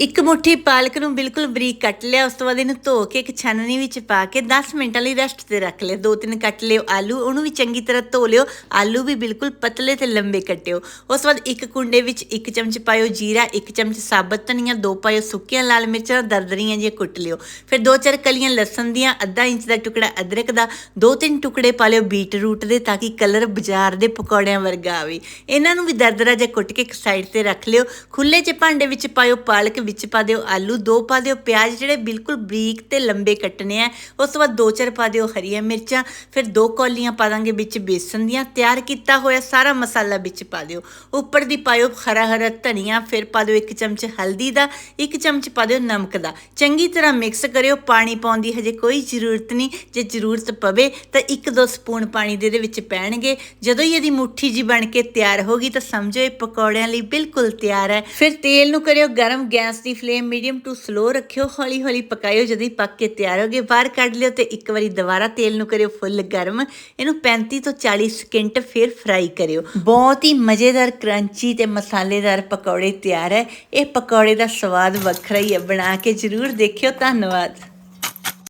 ਇੱਕ ਮੁੱਠੀ ਪਾਲਕ ਨੂੰ ਬਿਲਕੁਲ ਬਰੀਕ ਕੱਟ ਲਿਆ, ਉਸ ਤੋਂ ਬਾਅਦ ਇਹਨੂੰ ਧੋ ਕੇ ਇੱਕ ਛਾਨਣੀ ਵਿੱਚ ਪਾ ਕੇ 10 ਮਿੰਟਾਂ ਲਈ ਰੈਸਟ ਤੇ ਰੱਖ ਲਿਆ। ਦੋ ਤਿੰਨ ਕੱਟ ਲਿਓ ਆਲੂ, ਉਹਨੂੰ ਵੀ ਚੰਗੀ ਤਰ੍ਹਾਂ ਧੋ ਲਿਓ। ਆਲੂ ਵੀ ਬਿਲਕੁਲ ਪਤਲੇ ਤੇ ਲੰਬੇ ਕੱਟਿਓ। ਉਸ ਤੋਂ ਬਾਅਦ ਇੱਕ ਕੁੰਡੇ ਵਿੱਚ ਇੱਕ ਚਮਚ ਪਾਇਓ ਜੀਰਾ, ਇੱਕ ਚਮਚ ਸਾਬਤ ਧਨੀਆ, ਦੋ ਪਾਇਓ ਸੁੱਕੀਆਂ ਲਾਲ ਮਿਰਚਾਂ, ਦਰਦਰੀਆਂ ਜਿਹੀਆਂ ਕੁੱਟ ਲਿਓ। ਫਿਰ ਦੋ ਚਾਰ ਕਲੀਆਂ ਲਸਣ ਦੀਆਂ, ਅੱਧਾ ਇੰਚ ਦਾ ਟੁਕੜਾ ਅਦਰਕ ਦਾ, ਦੋ ਤਿੰਨ ਟੁਕੜੇ ਪਾ ਲਿਓ ਬੀਟ ਰੂਟ ਦੇ ਤਾਂ ਕਿ ਕਲਰ ਬਾਜ਼ਾਰ ਦੇ ਪਕੌੜਿਆਂ ਵਰਗਾ ਆਵੇ। ਇਹਨਾਂ ਨੂੰ ਵੀ ਦਰਦਰਾ ਜਿਹਾ ਕੁੱਟ ਕੇ ਇੱਕ ਸਾਈਡ ਤੇ ਰੱਖ ਲਿਓ। ਖੁੱਲੇ ਜਿਹੇ ਭਾਂਡੇ ਵਿੱਚ ਪਾਇਓ ਪਾਲਕ ਵਿੱਚ ਪਾ ਦਿਓ ਆਲੂ, ਦੋ ਪਾ ਦਿਓ ਪਿਆਜ਼ ਜਿਹੜੇ ਬਿਲਕੁਲ ਬਰੀਕ ਤੇ ਲੰਬੇ ਕੱਟਣੇ ਆ। ਉਸ ਤੋਂ ਬਾਅਦ ਦੋ ਚਾਰ ਪਾ ਦਿਓ ਹਰੀਆਂ ਮਿਰਚਾਂ, ਫਿਰ ਦੋ ਕੌਲੀਆਂ ਪਾ ਦਾਂਗੇ ਵਿੱਚ ਬੇਸਨ ਦੀਆਂ। ਤਿਆਰ ਕੀਤਾ ਹੋਇਆ ਸਾਰਾ ਮਸਾਲਾ ਵਿੱਚ ਪਾ ਦਿਓ। ਉੱਪਰ ਦੀ ਪਾਇਓ ਹਰਾ ਹਰਾ ਧਨੀਆ, ਫਿਰ ਪਾ ਦਿਓ ਇੱਕ ਚਮਚ ਹਲਦੀ ਦਾ, ਇੱਕ ਚਮਚ ਪਾ ਦਿਓ ਨਮਕ ਦਾ। ਚੰਗੀ ਤਰ੍ਹਾਂ ਮਿਕਸ ਕਰਿਓ, ਪਾਣੀ ਪਾਉਣ ਦੀ ਹਜੇ ਕੋਈ ਜ਼ਰੂਰਤ ਨਹੀਂ। ਜੇ ਜ਼ਰੂਰਤ ਪਵੇ ਤਾਂ ਇੱਕ ਦੋ ਸਪੂਨ ਪਾਣੀ ਦੇ ਇਹਦੇ ਵਿੱਚ ਪੈਣਗੇ। ਜਦੋਂ ਹੀ ਇਹਦੀ ਮੁੱਠੀ ਜੀ ਬਣ ਕੇ ਤਿਆਰ ਹੋ ਗਈ ਤਾਂ ਸਮਝੋ ਇਹ ਪਕੌੜਿਆਂ ਲਈ ਬਿਲਕੁਲ ਤਿਆਰ ਹੈ। ਫਿਰ ਤੇਲ ਨੂੰ ਕਰਿਓ ਗਰਮ ਗੈਸ ਦੀ ਫਲੇਮ ਮੀਡੀਅਮ ਟੂ ਸਲੋ ਰੱਖਿਓ, ਹੌਲੀ ਹੌਲੀ ਪਕਾਇਓ, ਜਦੋਂ ਪੱਕ ਕੇ ਤਿਆਰ ਹੋ ਗਏ ਬਾਹਰ ਕੱਢ ਲਿਓ ਤੇ ਇੱਕ ਵਾਰੀ ਦੁਬਾਰਾ ਤੇਲ ਨੂੰ ਕਰਿਓ ਫੁੱਲ ਗਰਮ। ਇਹਨੂੰ 35 ਤੋਂ 40 ਸਕਿੰਟ ਫਿਰ ਫਰਾਈ ਕਰਿਓ। ਬਹੁਤ ਹੀ ਮਜ਼ੇਦਾਰ ਕਰੰਚੀ ਤੇ ਮਸਾਲੇਦਾਰ ਪਕੌੜੇ ਤਿਆਰ ਹੈ। ਇਹ ਪਕੌੜੇ ਦਾ ਸਵਾਦ ਵੱਖਰਾ ਹੀ ਹੈ। ਬਣਾ ਕੇ ਜ਼ਰੂਰ ਦੇਖਿਓ। ਧੰਨਵਾਦ।